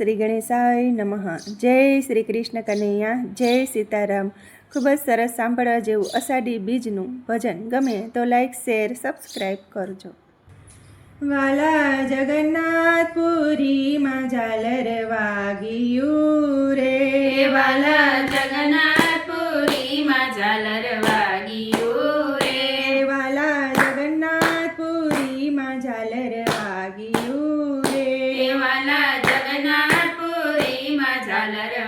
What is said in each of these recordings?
શ્રી ગણેશાય નમઃ. જય શ્રી કૃષ્ણ કનૈયા જય સીતારામ. ખૂબ જ સરસ સાંભળવા જેવું અષાઢી બીજનું ભજન. ગમે તો લાઈક શેર સબસ્ક્રાઈબ કરજો. વાલા જગન્નાથપુરીમાં ઝાલર વાગ્યું રે. વાલા જગન્નાથ வளர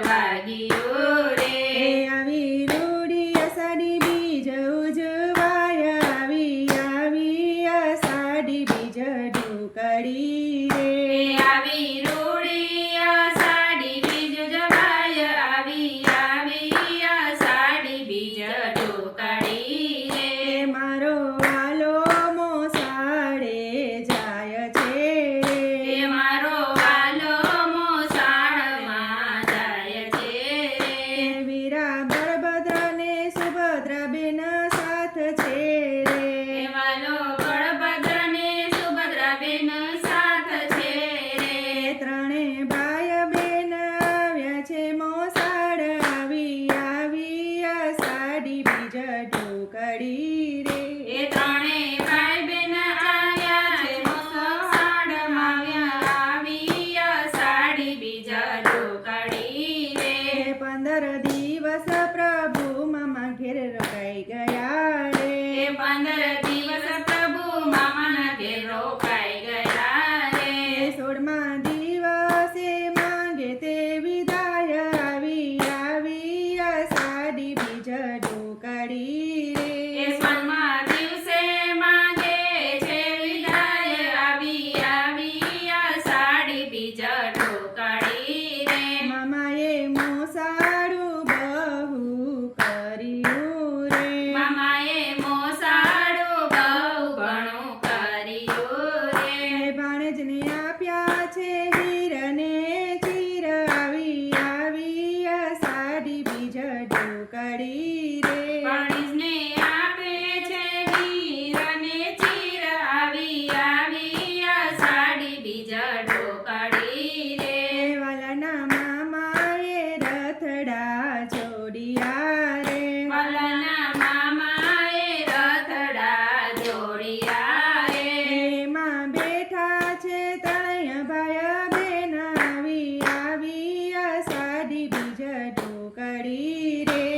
જટુકડી રે. એ ત્રણે ભાઈ બેન આવ્યા છે મોસાડમાં આવી સાડી બીજા ટુકડી રે. પંદર દિવસ પ્રભુ મમ ઘેર રોકાઈ ગયા રે. પંદર પડી રે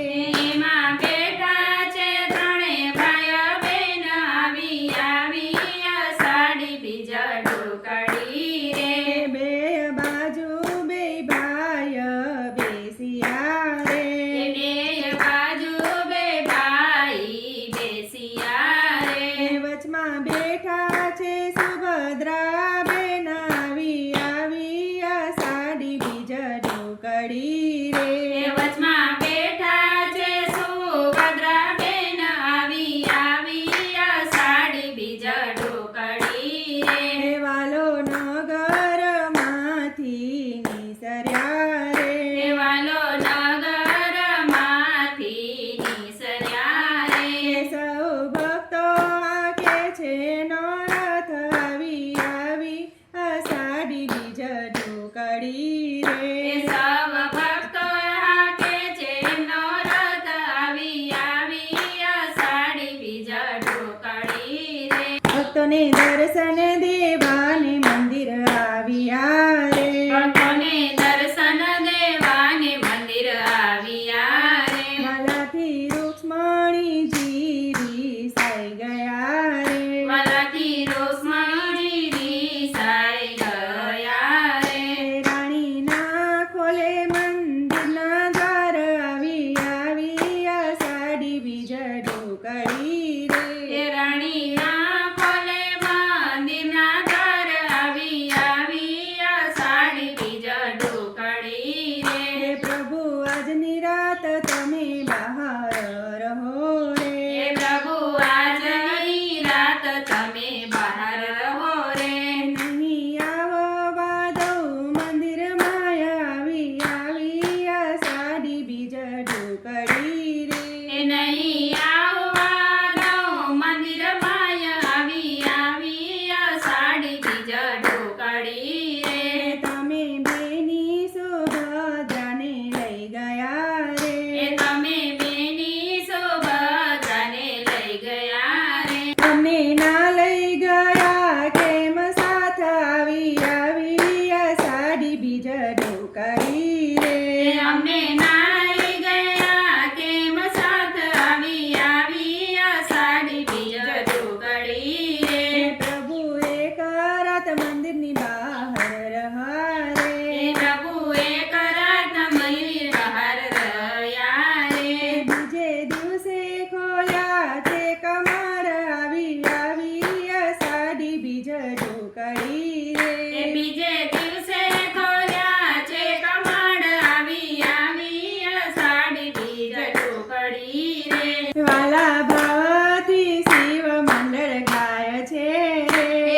છે નો રથ આવી સાડી અસાડી બીજ ઢોકળી રે સવ ભક્તો હાકે છે નો રથ આવી આવી અસાડી બીજ ઢોકળી રે. ભક્તોને દર્શન દી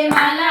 mala.